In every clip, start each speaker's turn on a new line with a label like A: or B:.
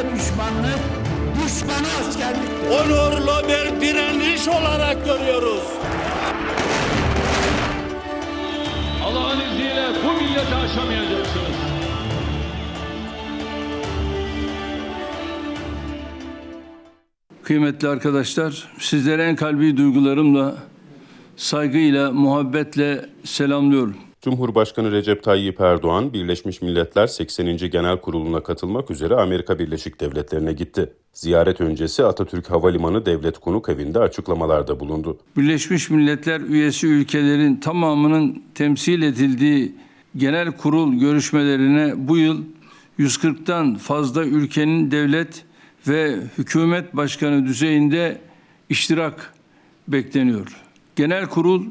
A: Düşmanlık, düşmana askerlik.
B: onurlu bir direniş olarak görüyoruz.
C: Allah'ın izniyle bu milleti aşamayacaksınız.
D: Kıymetli arkadaşlar, sizlere en kalbi duygularımla, saygıyla, muhabbetle selamlıyorum.
E: Cumhurbaşkanı Recep Tayyip Erdoğan, Birleşmiş Milletler 80. Genel Kurulu'na katılmak üzere Amerika Birleşik Devletleri'ne gitti. Ziyaret öncesi Atatürk Havalimanı Devlet Konuk Evi'nde açıklamalarda bulundu.
D: Birleşmiş Milletler üyesi ülkelerin tamamının temsil edildiği genel kurul görüşmelerine bu yıl 140'tan fazla ülkenin devlet ve hükümet başkanı düzeyinde iştirak bekleniyor. Genel kurul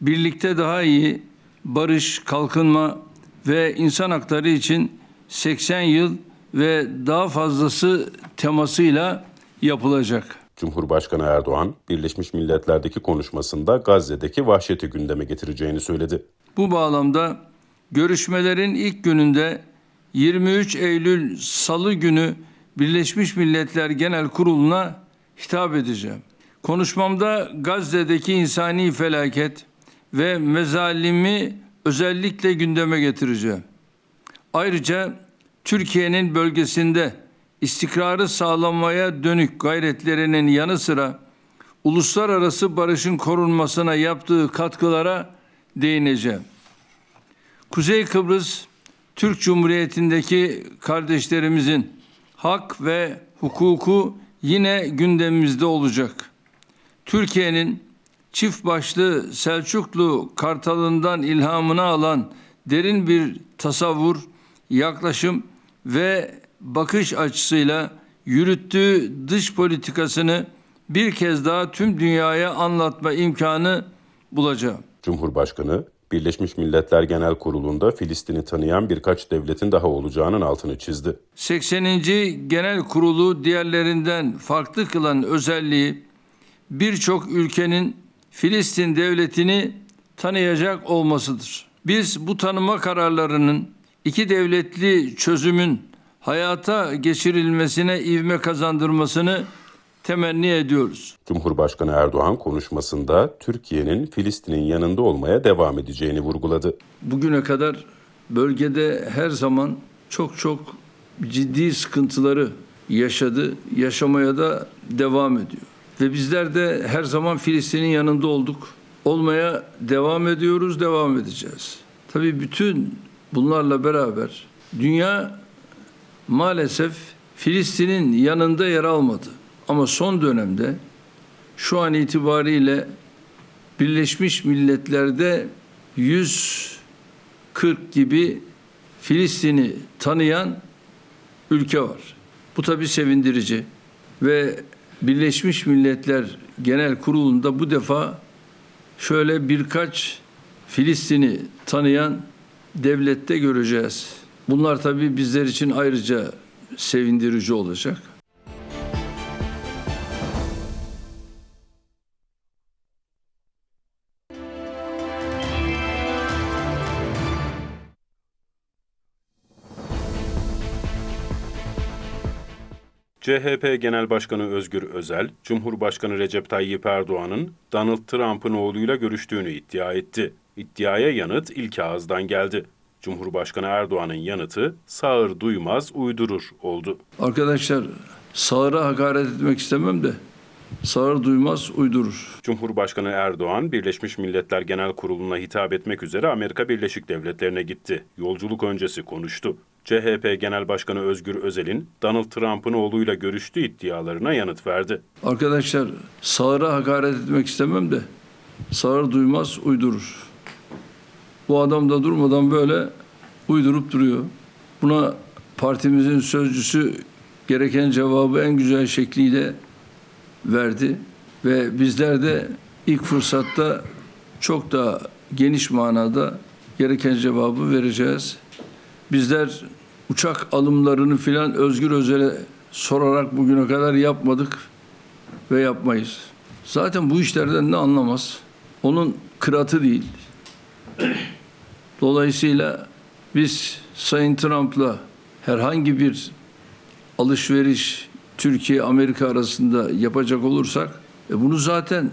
D: birlikte daha iyi barış, kalkınma ve insan hakları için 80 yıl ve daha fazlası temasıyla yapılacak.
E: Cumhurbaşkanı Erdoğan, Birleşmiş Milletler'deki konuşmasında Gazze'deki vahşeti gündeme getireceğini söyledi.
D: Bu bağlamda görüşmelerin ilk gününde 23 Eylül Salı günü Birleşmiş Milletler Genel Kurulu'na hitap edeceğim. Konuşmamda Gazze'deki insani felaket ve mezalimi özellikle gündeme getireceğim. Ayrıca Türkiye'nin bölgesinde istikrarı sağlamaya dönük gayretlerinin yanı sıra uluslararası barışın korunmasına yaptığı katkılara değineceğim. Kuzey Kıbrıs Türk Cumhuriyeti'ndeki kardeşlerimizin hak ve hukuku yine gündemimizde olacak. Türkiye'nin çift başlı Selçuklu Kartalı'ndan ilhamını alan derin bir tasavvur, yaklaşım ve bakış açısıyla yürüttüğü dış politikasını bir kez daha tüm dünyaya anlatma imkanı bulacağım.
E: Cumhurbaşkanı, Birleşmiş Milletler Genel Kurulu'nda Filistin'i tanıyan birkaç devletin daha olacağının altını çizdi.
D: 80. Genel Kurulu diğerlerinden farklı kılan özelliği birçok ülkenin Filistin devletini tanıyacak olmasıdır. Biz bu tanıma kararlarının iki devletli çözümün hayata geçirilmesine ivme kazandırmasını temenni ediyoruz.
E: Cumhurbaşkanı Erdoğan konuşmasında Türkiye'nin Filistin'in yanında olmaya devam edeceğini vurguladı.
D: bugüne kadar bölgede her zaman çok çok ciddi sıkıntıları yaşadı, yaşamaya da devam ediyor. Ve bizler de her zaman Filistin'in yanında olduk. Olmaya devam ediyoruz, devam edeceğiz. Tabii bütün bunlarla beraber dünya maalesef Filistin'in yanında yer almadı. Ama son dönemde şu an itibariyle Birleşmiş Milletler'de 140 gibi Filistin'i tanıyan ülke var. Bu tabii sevindirici ve Birleşmiş Milletler Genel Kurulu'nda bu defa şöyle birkaç Filistin'i tanıyan devlette göreceğiz. Bunlar tabii bizler için ayrıca sevindirici olacak.
E: CHP Genel Başkanı Özgür Özel, Cumhurbaşkanı Recep Tayyip Erdoğan'ın Donald Trump'ın oğluyla görüştüğünü iddia etti. İddiaya yanıt ilk ağızdan geldi. Cumhurbaşkanı Erdoğan'ın yanıtı sağır duymaz uydurur oldu.
D: Arkadaşlar sağıra hakaret etmek istemem de sağır duymaz uydurur.
E: Cumhurbaşkanı Erdoğan, Birleşmiş Milletler Genel Kurulu'na hitap etmek üzere Amerika Birleşik Devletleri'ne gitti. Yolculuk öncesi konuştu. CHP Genel Başkanı Özgür Özel'in Donald Trump'ın oğluyla görüştüğü iddialarına yanıt verdi.
D: Arkadaşlar sağıra hakaret etmek istemem de sağır duymaz uydurur. Bu adam da durmadan böyle uydurup duruyor. Buna partimizin sözcüsü gereken cevabı en güzel şekliyle verdi ve bizler de ilk fırsatta çok daha geniş manada gereken cevabı vereceğiz. Bizler uçak alımlarını filan Özgür Özel'e sorarak bugüne kadar yapmadık ve yapmayız. Zaten bu işlerden ne anlamaz. Onun kıratı değil. Dolayısıyla biz Sayın Trump'la herhangi bir alışveriş Türkiye Amerika arasında yapacak olursak e bunu zaten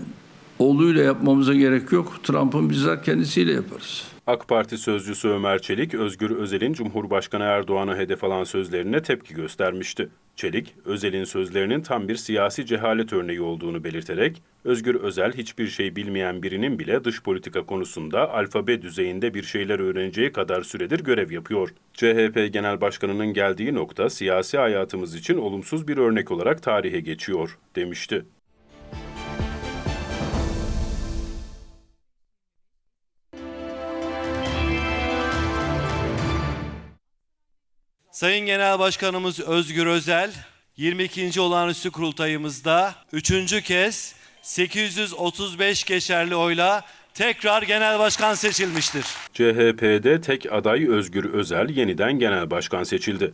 D: oğluyla yapmamıza gerek yok. Trump'ın bizzat kendisiyle yaparız.
E: AK Parti sözcüsü Ömer Çelik, Özgür Özel'in Cumhurbaşkanı Erdoğan'a hedef alan sözlerine tepki göstermişti. Çelik, Özel'in sözlerinin tam bir siyasi cehalet örneği olduğunu belirterek, Özgür Özel hiçbir şey bilmeyen birinin bile dış politika konusunda alfabe düzeyinde bir şeyler öğreneceği kadar süredir görev yapıyor. CHP Genel Başkanı'nın geldiği nokta siyasi hayatımız için olumsuz bir örnek olarak tarihe geçiyor, demişti.
F: Sayın Genel Başkanımız Özgür Özel 22. olağanüstü kurultayımızda 3. kez 835 geçerli oyla tekrar genel başkan seçilmiştir.
E: CHP'de tek aday Özgür Özel yeniden genel başkan seçildi.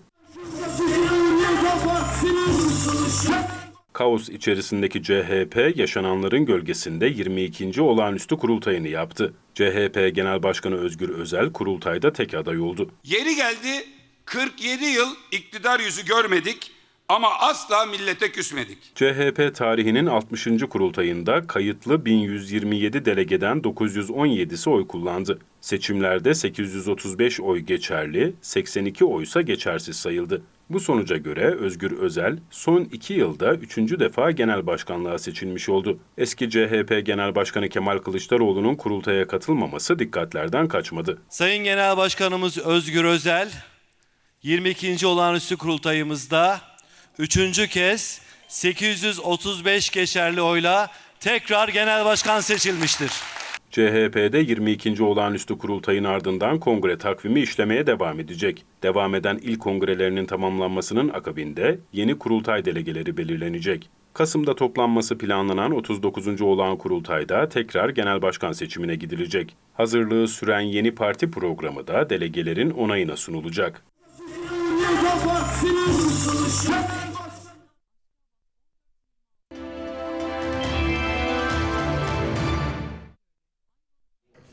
E: Kaos içerisindeki CHP yaşananların gölgesinde 22. olağanüstü kurultayını yaptı. CHP Genel Başkanı Özgür Özel kurultayda tek aday oldu.
G: Yeri geldi 47 yıl iktidar yüzü görmedik ama asla millete küsmedik.
E: CHP tarihinin 60. kurultayında kayıtlı 1127 delegeden 917'si oy kullandı. Seçimlerde 835 oy geçerli, 82 oysa geçersiz sayıldı. Bu sonuca göre Özgür Özel son iki yılda üçüncü defa genel başkanlığa seçilmiş oldu. Eski CHP Genel Başkanı Kemal Kılıçdaroğlu'nun kurultaya katılmaması dikkatlerden kaçmadı.
F: Sayın Genel Başkanımız Özgür Özel 22. olağanüstü kurultayımızda 3. kez 835 geçerli oyla tekrar genel başkan seçilmiştir.
E: CHP'de 22. olağanüstü kurultayın ardından kongre takvimi işlemeye devam edecek. Devam eden ilk kongrelerinin tamamlanmasının akabinde yeni kurultay delegeleri belirlenecek. Kasım'da toplanması planlanan 39. olağan kurultayda tekrar genel başkan seçimine gidilecek. Hazırlığı süren yeni parti programı da delegelerin onayına sunulacak.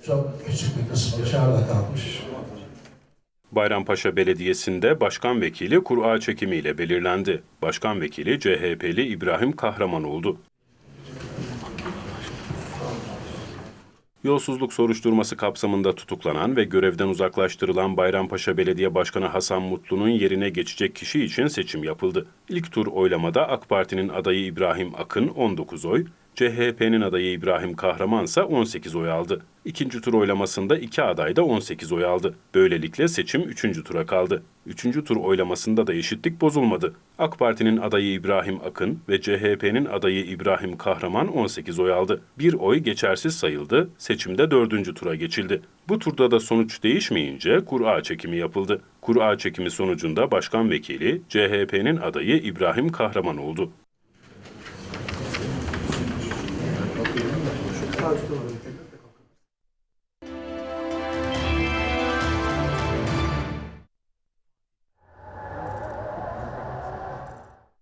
A: Çok küçük bir kısmı dışarıda kalmış.
E: Bayrampaşa Belediyesi'nde başkan vekili kura çekimiyle belirlendi. Başkan vekili CHP'li İbrahim Kahraman oldu. Yolsuzluk soruşturması kapsamında tutuklanan ve görevden uzaklaştırılan Bayrampaşa Belediye Başkanı Hasan Mutlu'nun yerine geçecek kişi için seçim yapıldı. İlk tur oylamada AK Parti'nin adayı İbrahim Akın 19 oy, CHP'nin adayı İbrahim Kahraman ise 18 oy aldı. İkinci tur oylamasında iki aday da 18 oy aldı. Böylelikle seçim üçüncü tura kaldı. Üçüncü tur oylamasında da eşitlik bozulmadı. AK Parti'nin adayı İbrahim Akın ve CHP'nin adayı İbrahim Kahraman 18 oy aldı. Bir oy geçersiz sayıldı, seçimde dördüncü tura geçildi. Bu turda da sonuç değişmeyince kura çekimi yapıldı. Kura çekimi sonucunda başkan vekili CHP'nin adayı İbrahim Kahraman oldu.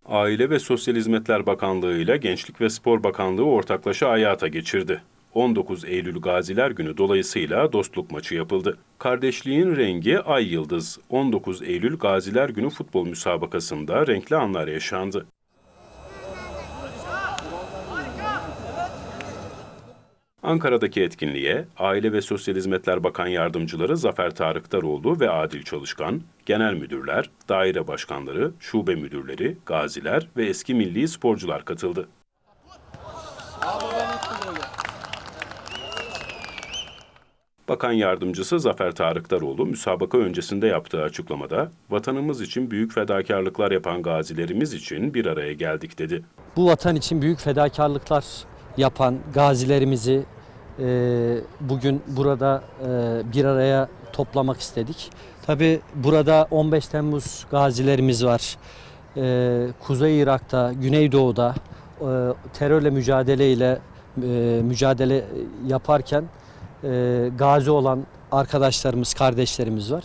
E: Aile ve Sosyal Hizmetler Bakanlığı ile Gençlik ve Spor Bakanlığı ortaklaşa hayata geçirdi. 19 Eylül Gaziler Günü dolayısıyla dostluk maçı yapıldı. Kardeşliğin rengi Ay Yıldız. 19 Eylül Gaziler Günü futbol müsabakasında renkli anlar yaşandı. Ankara'daki etkinliğe Aile ve Sosyal Hizmetler Bakan Yardımcıları Zafer Tarık Daroğlu ve Adil Çalışkan, genel müdürler, daire başkanları, şube müdürleri, gaziler ve eski milli sporcular katıldı. Bakan Yardımcısı Zafer Tarık Daroğlu müsabaka öncesinde yaptığı açıklamada, vatanımız için büyük fedakarlıklar yapan gazilerimiz için bir araya geldik dedi.
H: bu vatan için büyük fedakarlıklar yapan gazilerimizi bugün burada e, bir araya toplamak istedik. Tabi burada 15 Temmuz gazilerimiz var. E, Kuzey Irak'ta, Güneydoğu'da e, terörle mücadeleyle e, mücadele yaparken gazi olan arkadaşlarımız, kardeşlerimiz var.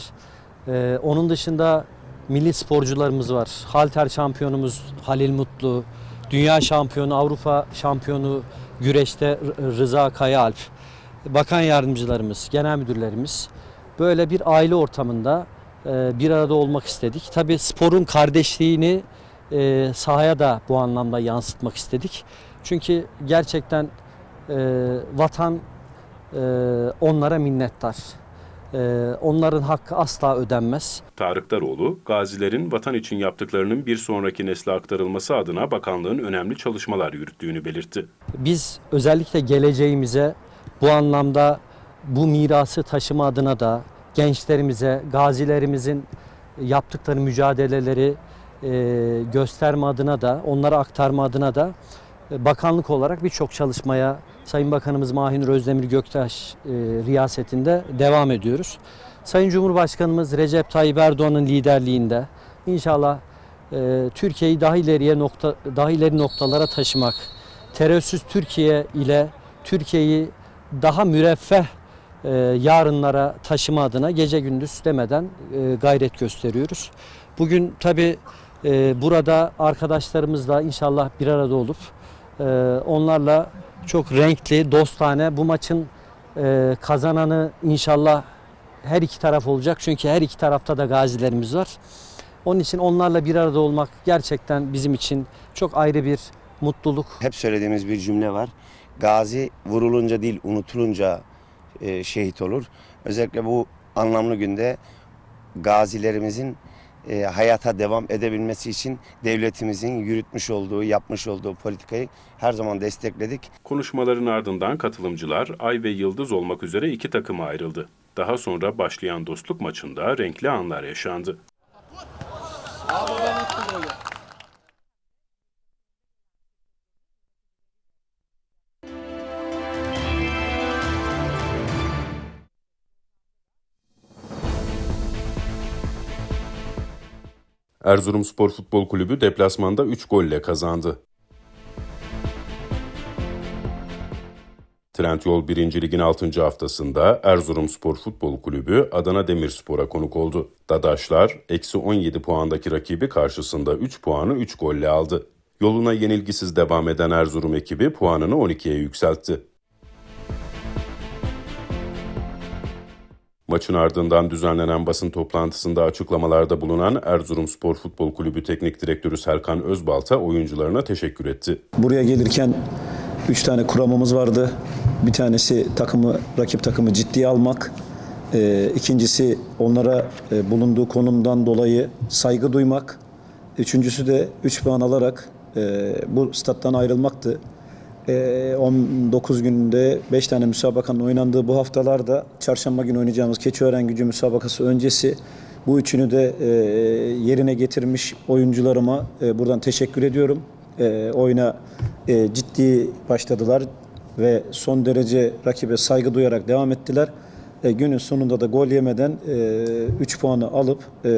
H: E, onun dışında milli sporcularımız var. Halter şampiyonumuz Halil Mutlu, dünya şampiyonu, Avrupa şampiyonu güreşte Rıza Kayaalp, bakan yardımcılarımız, genel müdürlerimiz böyle bir aile ortamında e, bir arada olmak istedik. Tabii sporun kardeşliğini e, sahaya da bu anlamda yansıtmak istedik. Çünkü gerçekten e, vatan onlara minnettar. E, onların hakkı asla ödenmez.
E: Tarık Daroğlu, gazilerin vatan için yaptıklarının bir sonraki nesle aktarılması adına bakanlığın önemli çalışmalar yürüttüğünü belirtti.
H: Biz özellikle geleceğimize bu anlamda bu mirası taşıma adına da gençlerimize, gazilerimizin yaptıkları mücadeleleri e, gösterme adına da, onlara aktarma adına da e, bakanlık olarak birçok çalışmaya Sayın Bakanımız Mahinur Özdemir Göktaş e, riyasetinde devam ediyoruz. Sayın Cumhurbaşkanımız Recep Tayyip Erdoğan'ın liderliğinde inşallah e, Türkiye'yi daha ileriye nokta daha ileri noktalara taşımak, terörsüz Türkiye ile Türkiye'yi daha müreffeh e, yarınlara taşıma adına gece gündüz demeden e, gayret gösteriyoruz. Bugün tabi burada arkadaşlarımızla inşallah bir arada olup e, onlarla çok renkli, dostane bu maçın e, kazananı inşallah her iki taraf olacak. Çünkü her iki tarafta da gazilerimiz var. Onun için onlarla bir arada olmak gerçekten bizim için çok ayrı bir mutluluk.
I: Hep söylediğimiz bir cümle var. Gazi vurulunca değil unutulunca e, şehit olur. Özellikle bu anlamlı günde gazilerimizin e, hayata devam edebilmesi için devletimizin yürütmüş olduğu, yapmış olduğu politikayı her zaman destekledik.
E: Konuşmaların ardından katılımcılar Ay ve Yıldız olmak üzere iki takıma ayrıldı. Daha sonra başlayan dostluk maçında renkli anlar yaşandı. Erzurumspor Futbol Kulübü deplasmanda 3 golle kazandı. Trendyol 1. Lig'in 6. haftasında Erzurumspor Futbol Kulübü Adana Demirspor'a konuk oldu. Dadaşlar, eksi 17 puandaki rakibi karşısında 3 puanı 3 golle aldı. Yoluna yenilgisiz devam eden Erzurum ekibi puanını 12'ye yükseltti. Maçın ardından düzenlenen basın toplantısında açıklamalarda bulunan Erzurumspor Futbol Kulübü Teknik Direktörü Serkan Özbalta oyuncularına teşekkür etti.
J: Buraya gelirken 3 tane kuramımız vardı. Bir tanesi takımı, rakip takımı ciddiye almak. Ee, ikincisi onlara e, bulunduğu konumdan dolayı saygı duymak. Üçüncüsü de 3 puan alarak e, bu stat'tan ayrılmaktı. E, 19 günde 5 tane müsabakanın oynandığı bu haftalarda çarşamba günü oynayacağımız Keçiören Gücü müsabakası öncesi bu üçünü de e, yerine getirmiş oyuncularıma e, buradan teşekkür ediyorum. E, oyuna e, ciddi başladılar ve son derece rakibe saygı duyarak devam ettiler. E, günün sonunda da gol yemeden 3 puanı alıp e,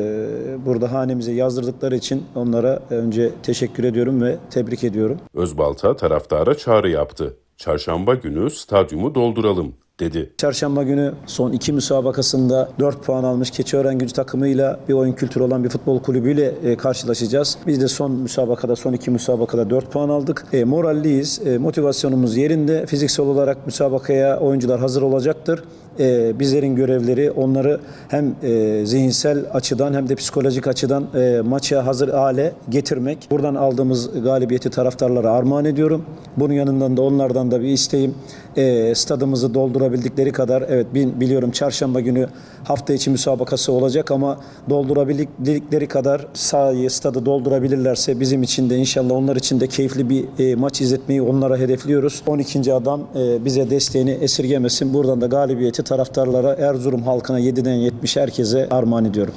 J: burada hanemize yazdırdıkları için onlara önce teşekkür ediyorum ve tebrik ediyorum.
E: Özbalta taraftara çağrı yaptı. Çarşamba günü stadyumu dolduralım dedi.
J: Çarşamba günü son iki müsabakasında 4 puan almış Keçiören Gücü takımıyla bir oyun kültürü olan bir futbol kulübüyle e, karşılaşacağız. Biz de son müsabakada, son iki müsabakada 4 puan aldık. E, moralliyiz, e, motivasyonumuz yerinde. Fiziksel olarak müsabakaya oyuncular hazır olacaktır. E, bizlerin görevleri onları hem e, zihinsel açıdan hem de psikolojik açıdan e, maça hazır hale getirmek. Buradan aldığımız galibiyeti taraftarlara armağan ediyorum. Bunun yanından da onlardan da bir isteğim e, stadımızı doldurabildikleri kadar evet biliyorum çarşamba günü hafta içi müsabakası olacak ama doldurabildikleri kadar sahayı stadı doldurabilirlerse bizim için de inşallah onlar için de keyifli bir e, maç izletmeyi onlara hedefliyoruz. 12. adam e, bize desteğini esirgemesin. Buradan da galibiyeti taraftarlara Erzurum halkına 7'den 70 herkese armağan ediyorum.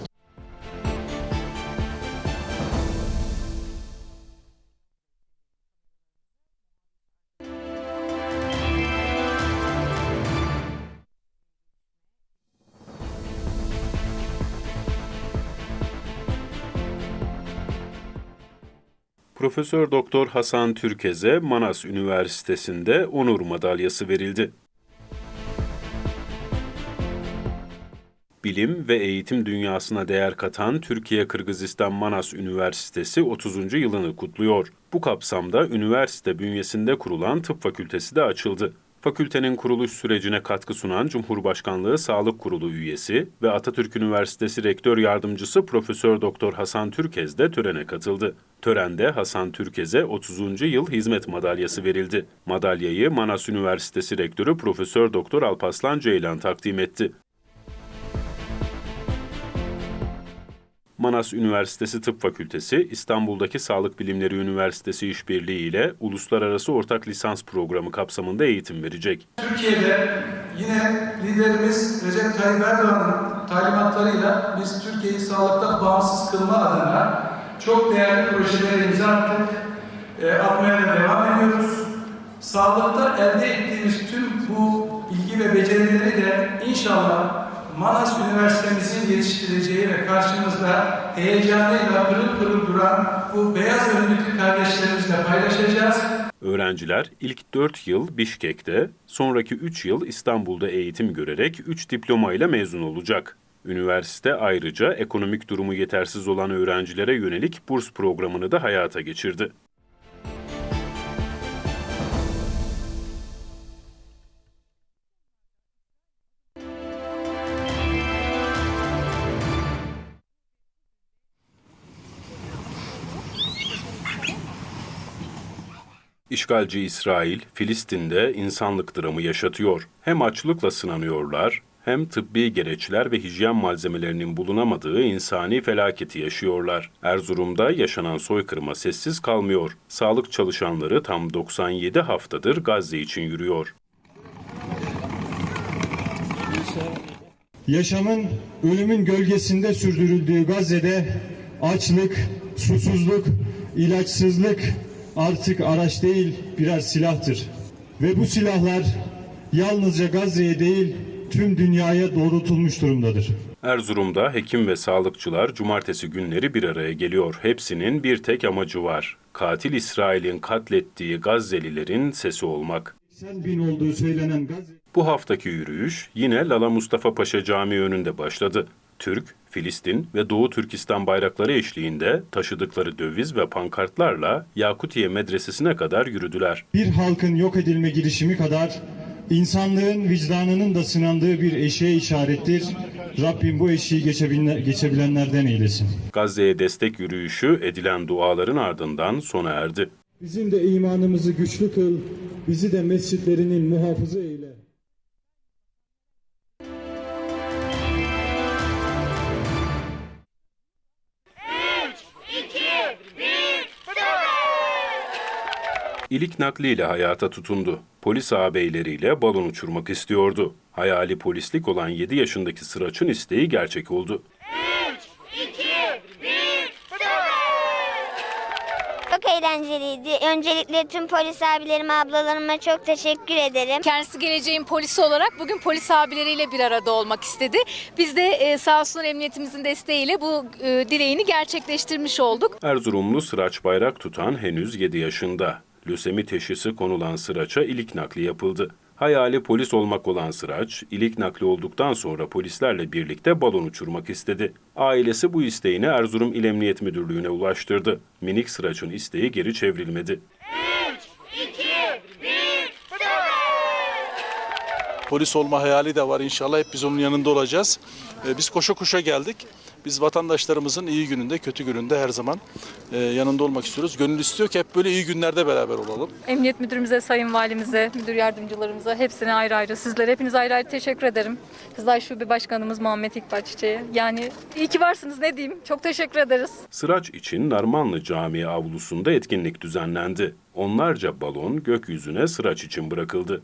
E: Profesör Doktor Hasan Türkez'e Manas Üniversitesi'nde onur madalyası verildi. Bilim ve eğitim dünyasına değer katan Türkiye Kırgızistan Manas Üniversitesi 30. yılını kutluyor. Bu kapsamda üniversite bünyesinde kurulan tıp fakültesi de açıldı. Fakültenin kuruluş sürecine katkı sunan Cumhurbaşkanlığı Sağlık Kurulu üyesi ve Atatürk Üniversitesi Rektör Yardımcısı Profesör Doktor Hasan Türkez de törene katıldı. Törende Hasan Türkez'e 30. yıl hizmet madalyası verildi. Madalyayı Manas Üniversitesi Rektörü Profesör Doktor Alpaslan Ceylan takdim etti. Manas Üniversitesi Tıp Fakültesi, İstanbul'daki Sağlık Bilimleri Üniversitesi işbirliği ile uluslararası ortak lisans programı kapsamında eğitim verecek.
K: Türkiye'de yine liderimiz Recep Tayyip Erdoğan'ın talimatlarıyla biz Türkiye'yi sağlıktan bağımsız kılma adına çok değerli projelere imza attık. E, atmaya da devam ediyoruz. Sağlıkta elde ettiğimiz tüm bu bilgi ve becerileri de inşallah Manas Üniversitemizin yetiştireceği ve karşımızda heyecanıyla pırıl pırıl duran bu beyaz önlüklü kardeşlerimizle paylaşacağız.
E: Öğrenciler ilk 4 yıl Bişkek'te, sonraki 3 yıl İstanbul'da eğitim görerek 3 diploma ile mezun olacak. Üniversite ayrıca ekonomik durumu yetersiz olan öğrencilere yönelik burs programını da hayata geçirdi. İşgalci İsrail, Filistin'de insanlık dramı yaşatıyor. Hem açlıkla sınanıyorlar, hem tıbbi gereçler ve hijyen malzemelerinin bulunamadığı insani felaketi yaşıyorlar. Erzurum'da yaşanan soykırıma sessiz kalmıyor. Sağlık çalışanları tam 97 haftadır Gazze için yürüyor.
L: Yaşamın ölümün gölgesinde sürdürüldüğü Gazze'de açlık, susuzluk, ilaçsızlık artık araç değil birer silahtır. Ve bu silahlar yalnızca Gazze'ye değil tüm dünyaya doğrultulmuş durumdadır.
E: Erzurum'da hekim ve sağlıkçılar cumartesi günleri bir araya geliyor. Hepsinin bir tek amacı var. Katil İsrail'in katlettiği Gazze'lilerin sesi olmak.
L: 80 bin olduğu söylenen Gazze...
E: Bu haftaki yürüyüş yine Lala Mustafa Paşa Camii önünde başladı. Türk, Filistin ve Doğu Türkistan bayrakları eşliğinde taşıdıkları döviz ve pankartlarla Yakutiye Medresesi'ne kadar yürüdüler.
L: Bir halkın yok edilme girişimi kadar insanlığın vicdanının da sınandığı bir eşeğe işarettir. Rabbim bu eşiği geçebilen- geçebilenlerden eylesin.
E: Gazze'ye destek yürüyüşü edilen duaların ardından sona erdi.
L: Bizim de imanımızı güçlü kıl, bizi de mescitlerinin muhafızı eyle.
E: İlik nakliyle hayata tutundu. Polis ağabeyleriyle balon uçurmak istiyordu. Hayali polislik olan 7 yaşındaki Sıraç'ın isteği gerçek oldu.
M: Çok eğlenceliydi. Öncelikle tüm polis abilerime, ablalarıma çok teşekkür ederim.
N: Kendisi geleceğin polisi olarak bugün polis abileriyle bir arada olmak istedi. Biz de e, sağ olsun emniyetimizin desteğiyle bu e, dileğini gerçekleştirmiş olduk.
E: Erzurumlu Sıraç bayrak tutan henüz 7 yaşında. Lösemi teşhisi konulan Sıraç'a ilik nakli yapıldı. Hayali polis olmak olan Sıraç, ilik nakli olduktan sonra polislerle birlikte balon uçurmak istedi. Ailesi bu isteğini Erzurum İl Emniyet Müdürlüğü'ne ulaştırdı. Minik Sıraç'ın isteği geri çevrilmedi.
O: Polis olma hayali de var inşallah hep biz onun yanında olacağız. Ee, Biz koşa koşa geldik. Biz vatandaşlarımızın iyi gününde, kötü gününde her zaman e, yanında olmak istiyoruz. Gönül istiyor ki hep böyle iyi günlerde beraber olalım.
N: Emniyet müdürümüze, sayın valimize, müdür yardımcılarımıza hepsine ayrı ayrı sizlere hepiniz ayrı ayrı teşekkür ederim. Kızılay Şube Başkanımız Muhammed İkbal Çiçek'e. Yani iyi ki varsınız ne diyeyim. Çok teşekkür ederiz.
E: Sıraç için Narmanlı Camii avlusunda etkinlik düzenlendi. Onlarca balon gökyüzüne Sıraç için bırakıldı.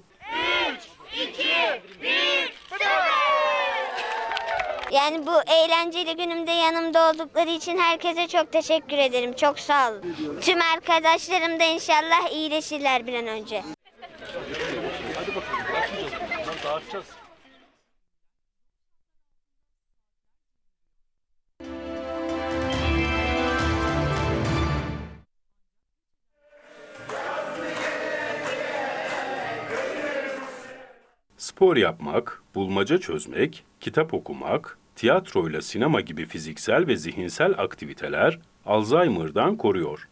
M: Yani bu eğlenceli günümde yanımda oldukları için herkese çok teşekkür ederim. Çok sağ olun. Tüm arkadaşlarım da inşallah iyileşirler bir an önce.
E: Spor yapmak, bulmaca çözmek, kitap okumak, tiyatroyla sinema gibi fiziksel ve zihinsel aktiviteler Alzheimer'dan koruyor.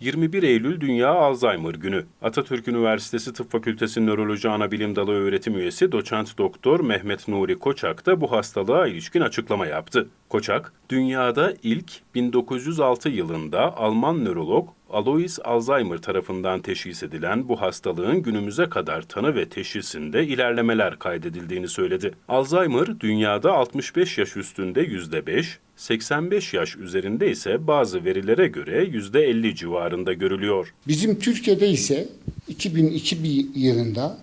E: 21 Eylül Dünya Alzheimer Günü. Atatürk Üniversitesi Tıp Fakültesi Nöroloji Anabilim Dalı öğretim üyesi doçent doktor Mehmet Nuri Koçak da bu hastalığa ilişkin açıklama yaptı. Koçak, dünyada ilk 1906 yılında Alman nörolog Alois Alzheimer tarafından teşhis edilen bu hastalığın günümüze kadar tanı ve teşhisinde ilerlemeler kaydedildiğini söyledi. Alzheimer dünyada 65 yaş üstünde %5, 85 yaş üzerinde ise bazı verilere göre %50 civarında görülüyor.
P: Bizim Türkiye'de ise 2002 bir yılında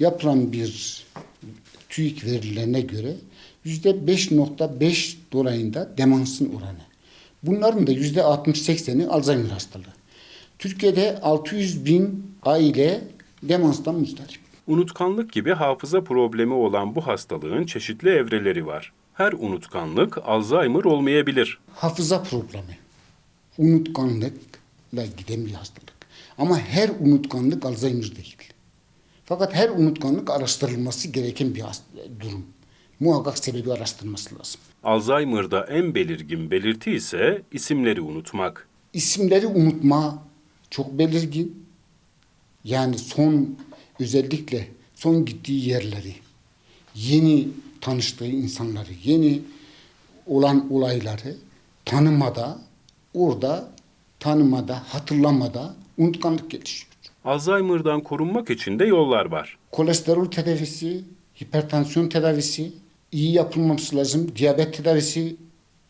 P: yapılan bir TÜİK verilerine göre %5.5 dolayında demansın oranı. Bunların da %60-80'i Alzheimer hastalığı. Türkiye'de 600 bin aile demanstan muzdarip.
E: Unutkanlık gibi hafıza problemi olan bu hastalığın çeşitli evreleri var. Her unutkanlık Alzheimer olmayabilir.
P: Hafıza problemi, unutkanlıkla giden bir hastalık. Ama her unutkanlık Alzheimer değil. Fakat her unutkanlık araştırılması gereken bir durum. Muhakkak sebebi araştırılması lazım.
E: Alzheimer'da en belirgin belirti ise isimleri unutmak.
P: İsimleri unutma çok belirgin. Yani son özellikle son gittiği yerleri, yeni tanıştığı insanları, yeni olan olayları tanımada, orada tanımada, hatırlamada unutkanlık gelişiyor.
E: Alzheimer'dan korunmak için de yollar var.
P: Kolesterol tedavisi, hipertansiyon tedavisi iyi yapılması lazım. Diyabet tedavisi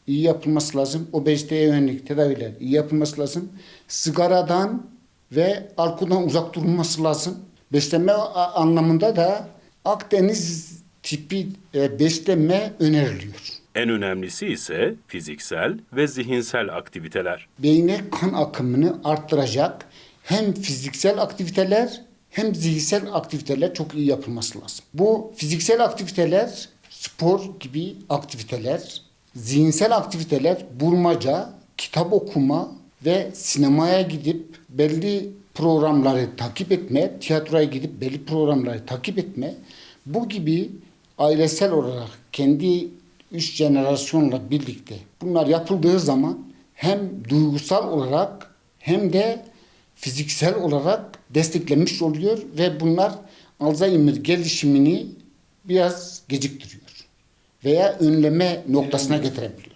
P: iyi yapılması lazım. Obeziteye yönelik tedaviler iyi yapılması lazım. Sigaradan ve alkolden uzak durulması lazım. Beslenme anlamında da Akdeniz tipi e, beslenme öneriliyor.
E: En önemlisi ise fiziksel ve zihinsel aktiviteler.
P: Beyne kan akımını arttıracak hem fiziksel aktiviteler hem zihinsel aktiviteler çok iyi yapılması lazım. Bu fiziksel aktiviteler, spor gibi aktiviteler, zihinsel aktiviteler, bulmaca, kitap okuma ve sinemaya gidip belli programları takip etme, tiyatroya gidip belli programları takip etme, bu gibi ailesel olarak kendi üç jenerasyonla birlikte bunlar yapıldığı zaman hem duygusal olarak hem de fiziksel olarak desteklenmiş oluyor ve bunlar Alzheimer gelişimini biraz geciktiriyor veya önleme noktasına getirebiliyor.